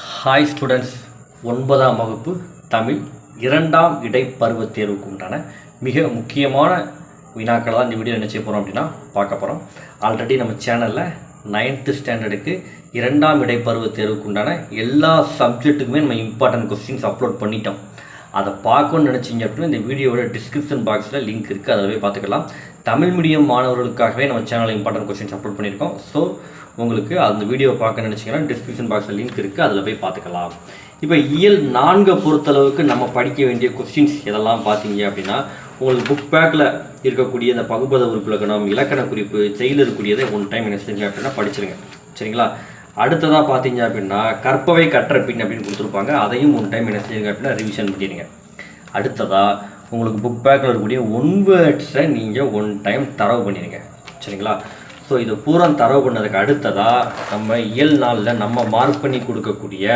Hi students ஒன்பதாம் வகுப்பு தமிழ். இரண்டாம் இடைப்பருவத் தேர்வுக்கு உண்டான மிக முக்கியமான வினாக்களை தான் இந்த வீடியோ என்ன செய்ய போகிறோம் அப்படின்னா பார்க்க போகிறோம் ஆல்ரெடி நம்ம சேனலில் நைன்த்து ஸ்டாண்டர்டுக்கு இரண்டாம் இடைப்பருவத் தேர்வுக்கு உண்டான எல்லா சப்ஜெக்ட்டுக்குமே நம்ம இம்பார்ட்டன்ட் கொஸ்டின்ஸ் அப்லோட் பண்ணிட்டோம். அதை பார்க்கணும்னு நினச்சிங்க அப்படின்னா இந்த வீடியோவோட டிஸ்கிரிப்ஷன் பாக்ஸில் லிங்க் இருக்குது அதில் போய் பார்த்துக்கலாம். தமிழ் மீடியம் மாணவர்களுக்காகவே நம்ம சேனலில் இம்பார்ட்டன்ட் கொஸ்டின்ஸ் அப்லோட் பண்ணியிருக்கோம். ஸோ உங்களுக்கு அந்த வீடியோ பார்க்க நினச்சிங்கன்னா டிஸ்கிரிப்ஷன் பாக்ஸில் லிங்க் இருக்குது அதில் போய் பார்த்துக்கலாம். இப்போ இயல் நான்கை பொறுத்தளவுக்கு நம்ம படிக்க வேண்டிய கொஸ்டின்ஸ் எதெல்லாம் பார்த்தீங்க அப்படின்னா உங்களுக்கு புக் பேக்கில் இருக்கக்கூடிய இந்த பகுபத உறுப்பிலக்கணம் இலக்கண குறிப்பு செயல் இருக்கக்கூடியதை ஒன் டைம் என்ன செஞ்சீங்க அப்படின்னா படிச்சிருங்க. சரிங்களா? அடுத்ததாக பார்த்தீங்க அப்படின்னா கற்பவை கற்ற பின் அப்படின்னு கொடுத்துருப்பாங்க. அதையும் ஒன் டைம் என்ன செய்யுங்க அப்படின்னா ரிவிஷன் பண்ணிடுங்க. அடுத்ததாக உங்களுக்கு புக் பேக்கில் இருக்கக்கூடிய ஒன் வேர்ட்ஸை நீங்கள் ஒன் டைம் தரவு பண்ணிடுங்க. சரிங்களா? ஸோ இதை பூரா தரவு பண்ணதுக்கு அடுத்ததாக நம்ம இயல் நாளில் நம்ம மார்க் பண்ணி கொடுக்கக்கூடிய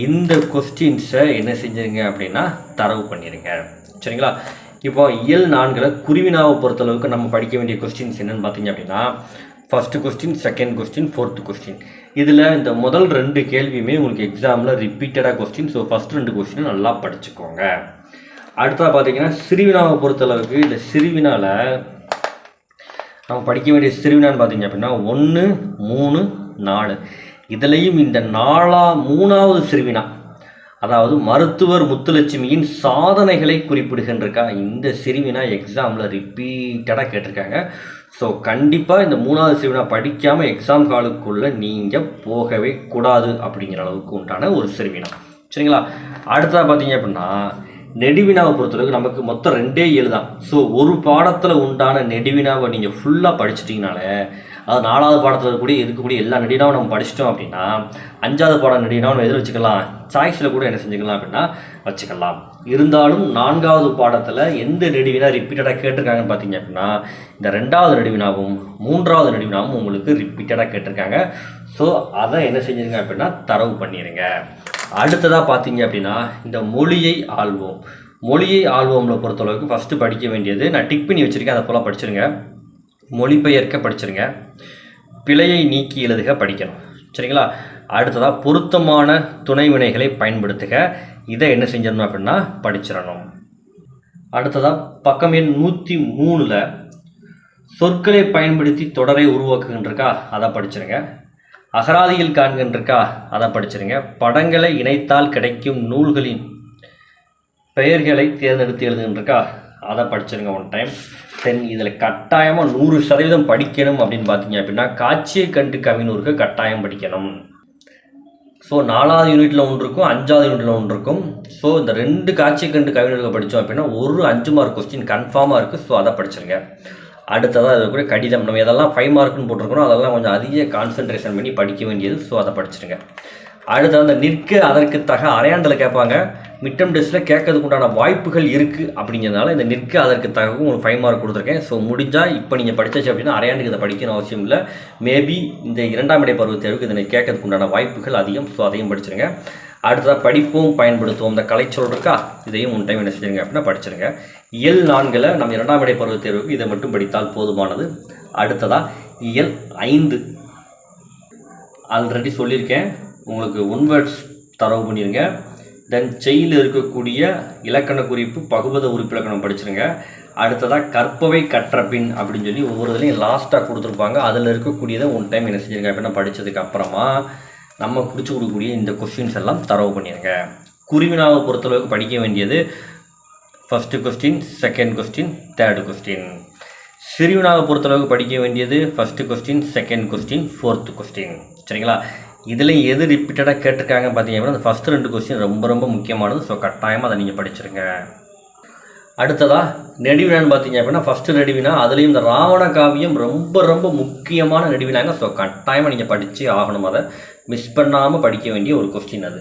இந்த கொஸ்டின்ஸை என்ன செஞ்சுருங்க அப்படின்னா தரவு பண்ணிடுங்க சரிங்களா? இப்போ இயல் நான்கில் குருவினாவை பொறுத்தளவுக்கு நம்ம படிக்க வேண்டிய கொஸ்டின்ஸ் என்னன்னு பார்த்தீங்க அப்படின்னா first question second question fourth question இதில் இந்த முதல் ரெண்டு கேள்வியுமே உங்களுக்கு எக்ஸாமில் ரிப்பீட்டடாக கொஸ்டின் ஸோ ஃபஸ்ட் ரெண்டு கொஸ்டின் நல்லா படிச்சுக்கோங்க. அடுத்ததாக பார்த்தீங்கன்னா சிறுவினாவை பொறுத்தளவுக்கு இந்த சிறுவினாவில் நம்ம படிக்க வேண்டிய சிறுவினான்னு பார்த்தீங்க அப்படின்னா ஒன்று மூணு நாலு. இதுலேயும் இந்த நாலா மூணாவது சிறுவினா அதாவது மருத்துவர் முத்துலட்சுமியின் சாதனைகளை குறிப்பிடுகின்றிருக்கா. இந்த சிறுவினா எக்ஸாமில் ரிப்பீட்டடாக கேட்டிருக்காங்க. ஸோ கண்டிப்பாக இந்த மூணாவது சிறுவினா படிக்காமல் எக்ஸாம் காலுக்குள்ளே நீங்கள் போகவே கூடாது அப்படிங்கிற அளவுக்கு உண்டான ஒரு சிறுவினா. சரிங்களா? அடுத்ததாக பார்த்தீங்க அப்படின்னா நெடுவினாவை பொறுத்தளவுக்கு நமக்கு மொத்தம் ரெண்டே ஏழு தான். ஸோ ஒரு பாடத்தில் உண்டான நெடுவினாவை நீங்கள் ஃபுல்லாக படிச்சிட்டிங்கனாலே அது நாலாவது பாடத்தில் இருக்கக்கூடிய இருக்கக்கூடிய எல்லா நெடினாவும் நம்ம படிச்சிட்டோம் அப்படின்னா அஞ்சாவது பாடம் நெடினாவும் எதில் வச்சுக்கலாம்? சாய்ஸில் கூட என்ன செஞ்சுக்கலாம் அப்படின்னா வச்சுக்கலாம். இருந்தாலும் நான்காவது பாடத்தில் எந்த நெடுவினா ரிப்பீட்டடாக கேட்டிருக்காங்கன்னு பார்த்தீங்க அப்படின்னா இந்த ரெண்டாவது நெடுவினாவும் மூன்றாவது நெடுவினாவும் உங்களுக்கு ரிப்பீட்டடாக கேட்டிருக்காங்க. ஸோ அதை என்ன செஞ்சிருங்க அப்படின்னா தரவு பண்ணிடுங்க அடுத்ததாக பார்த்தீங்க அப்படின்னா இந்த மொழியை ஆள்வோம். மொழியை ஆள்வோம்ல பொறுத்தளவுக்கு ஃபஸ்ட்டு படிக்க வேண்டியது. நான் டிக் பண்ணி வச்சுருக்கேன் அதை ஃபுல்லாக படிச்சிருங்க. மொழிபெயர்க்க படிச்சிருங்க. பிழையை நீக்கி எழுதுக படிக்கணும். சரிங்களா? அடுத்ததாக பொருத்தமான துணை வினைகளை பயன்படுத்துக. இதை என்ன செஞ்சிடணும் அப்படின்னா படிச்சிடணும். அடுத்ததாக பக்கம் எண் நூற்றி மூணில் சொற்களை பயன்படுத்தி தொடரை உருவாக்குகின்றிருக்கா? அதை படிச்சிருங்க. அகராதியில் காண்கின்றிருக்கா? அதை படிச்சிருங்க. படங்களை இணைத்தால் கிடைக்கும் நூல்களின் பெயர்களை தேர்ந்தெடுத்து எழுதுகின்றிருக்கா? அதை படிச்சிருங்க ஒன் டைம் தென் இதில் கட்டாயமாக நூறு சதவீதம் படிக்கணும் அப்படின்னு பார்த்தீங்க அப்படின்னா காட்சியை கண்டு கவினூருக்கு கட்டாயம் படிக்கணும். ஸோ நாலாவது யூனிட்டில் ஒன்று இருக்கும் அஞ்சாவது யூனிட்டில் ஒன்று இருக்கும். ஸோ இந்த ரெண்டு காட்சியை கண்டு கவினூருக்கு படித்தோம் அப்படின்னா ஒரு அஞ்சு மார்க் கொஸ்டின் கன்ஃபார்மாக இருக்குது ஸோ அதை படிச்சிருங்க. அடுத்ததாக இது கூட கடிதம். நம்ம எதெல்லாம் ஃபைவ் மார்க்குன்னு போட்டிருக்கணும் அதெல்லாம் கொஞ்சம் அதிக கான்சென்ட்ரேஷன் பண்ணி படிக்க வேண்டியது. ஸோ அதை படிச்சிருங்க. அடுத்து அந்த நிற்க அதற்கு தக அரையாண்டில் கேட்பாங்க. மிட்டம் டெஸ்ட்டில் கேட்கறதுக்கு உண்டான வாய்ப்புகள் இருக்குது அப்படிங்கிறதுனால இந்த நிற்க அதற்கு தகவும் உங்களுக்கு ஃபைவ் மார்க் கொடுத்துருக்கேன். ஸோ முடிஞ்சால் இப்போ நீங்கள் படித்தாச்சு அப்படின்னா அரையாண்டுக்கு இதை படிக்கணும் அவசியம் இல்லை. மேபி இந்த இரண்டாம் இடை பருவ தேர்வுக்கு இதனை கேட்கறதுக்கு உண்டான வாய்ப்புகள் அதிகம். ஸோ அதையும் படிச்சிருங்க. அடுத்ததாக படிப்பும் பயன்படுத்துவோம். இந்த கலைச்சொல் இருக்கா? இதையும் ஒன் டைம் என்ன செஞ்சுருங்க அப்படின்னா படிச்சிருங்க. இயல் நான்கில் நம்ம இரண்டாம் இடை பருவ தேர்வுக்கு இதை மட்டும் படித்தால் போதுமானது. அடுத்ததாக இயல் ஐந்து. ஆல்ரெடி சொல்லியிருக்கேன். உங்களுக்கு ஒன்வேர்ட்ஸ் தரவு பண்ணிடுங்க தென் செயலில் இருக்கக்கூடிய இலக்கண குறிப்பு பகுபத உறுப்பிலக்கணம் படிச்சிருங்க. அடுத்ததாக கற்பவை கற்றப்பின் அப்படின்னு சொல்லி ஒவ்வொரு இதுலையும் லாஸ்ட்டாக கொடுத்துருப்பாங்க. அதில் இருக்கக்கூடியதை ஒன் டைம் என்ன செஞ்சிருங்க அப்படின்னா படித்ததுக்கு அப்புறமா நம்ம பிடிச்சி கொடுக்கக்கூடிய இந்த கொஸ்டின்ஸ் எல்லாம் தரவு பண்ணிடுங்க குருவினாவை பொறுத்தளவுக்கு படிக்க வேண்டியது first question second question third question சிறுவினாவை பொறுத்தளவுக்கு படிக்க வேண்டியது first question second question fourth question சரிங்களா? இதில் எது ரிப்பீட்டடாக கேட்டிருக்காங்க பார்த்தீங்க அப்படின்னா அந்த ஃபஸ்ட்டு ரெண்டு கொஸ்டின் ரொம்ப ரொம்ப முக்கியமானது. ஸோ கட்டாயமாக அதை நீங்கள் படிச்சிருங்க. அடுத்ததாக நெடுவினான்னு பார்த்தீங்க அப்படின்னா ஃபஸ்ட்டு நெடுவினா அதுலேயும் இந்த ராவண காவியம் ரொம்ப ரொம்ப முக்கியமான நெடுவினாங்க. ஸோ கட்டாயமாக நீங்கள் படித்து ஆகணும் அதை. மிஸ் பண்ணாமல் படிக்க வேண்டிய ஒரு கொஸ்டின் அது.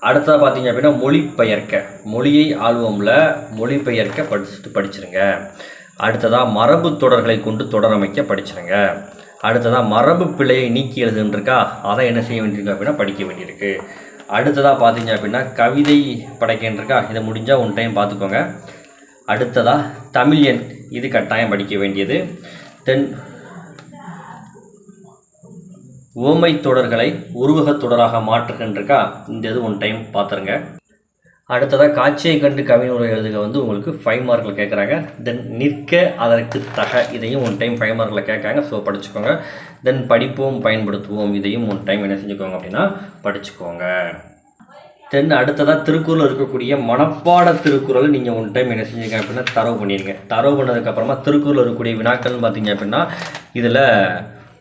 அடுத்ததாக பார்த்தீங்க அப்படின்னா மொழிபெயர்க்க. மொழியை ஆல்வமில் மொழிபெயர்க்க படிச்சுட்டு படிச்சிருங்க. அடுத்ததாக மரபு தொடர்களை கொண்டு தொடரமைக்க படிச்சிருங்க. அடுத்ததாக மரபு பிழையை நீக்கி எழுதுன்றிருக்கா? அதை என்ன செய்ய வேண்டியிருக்கு அப்படின்னா படிக்க வேண்டியிருக்கு. அடுத்ததாக பார்த்தீங்க அப்படின்னா கவிதை படைக்கின்றிருக்கா இதை முடிஞ்சால் ஒன் டைம் பார்த்துக்கோங்க. அடுத்ததாக தமிழ் எண் இது கட்டாயம் படிக்க வேண்டியது. தென் ஓமை தொடர்களை உருவகத் தொடராக மாற்றுகின்றக்கா இந்த இது ஒன் டைம் பார்த்துருங்க அடுத்ததாக காட்சியை கண்டு கவிஞரை எழுதுக வந்து உங்களுக்கு ஃபைவ் மார்க்கில் கேட்குறாங்க தென் நிற்க அதற்கு தக இதையும் ஒன் டைம் ஃபைவ் மார்க்கில் கேட்காங்க ஸோ படிச்சுக்கோங்க. தென் படிப்போம் பயன்படுத்துவோம் இதையும் ஒன் டைம் என்ன செஞ்சுக்கோங்க அப்படின்னா படிச்சுக்கோங்க. தென் அடுத்ததாக திருக்குறள் இருக்கக்கூடிய மனப்பாட திருக்குறள் நீங்கள் ஒன் டைம் என்ன செஞ்சுங்க அப்படின்னா தரவு பண்ணிடுங்க. தரவு பண்ணதுக்கப்புறமா திருக்குறள் இருக்கக்கூடிய வினாக்கள்னு பார்த்தீங்க அப்படின்னா இதில்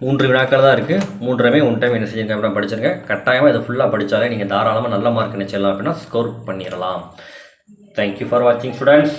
மூன்று வினாக்கள் தான் இருக்குது மூன்றுமே ஒன் டைம் என்ன செஞ்சுங்க அப்படின்னா படிச்சிருங்க. கட்டாயமாக இதை ஃபுல்லாக படித்தாலே நீங்கள் தாராளமாக நல்ல மார்க் நினைச்சிடலாம் அப்படின்னா ஸ்கோர் பண்ணிடலாம். தேங்க்யூ ஃபார் வாட்சிங் ஸ்டூடெண்ட்ஸ்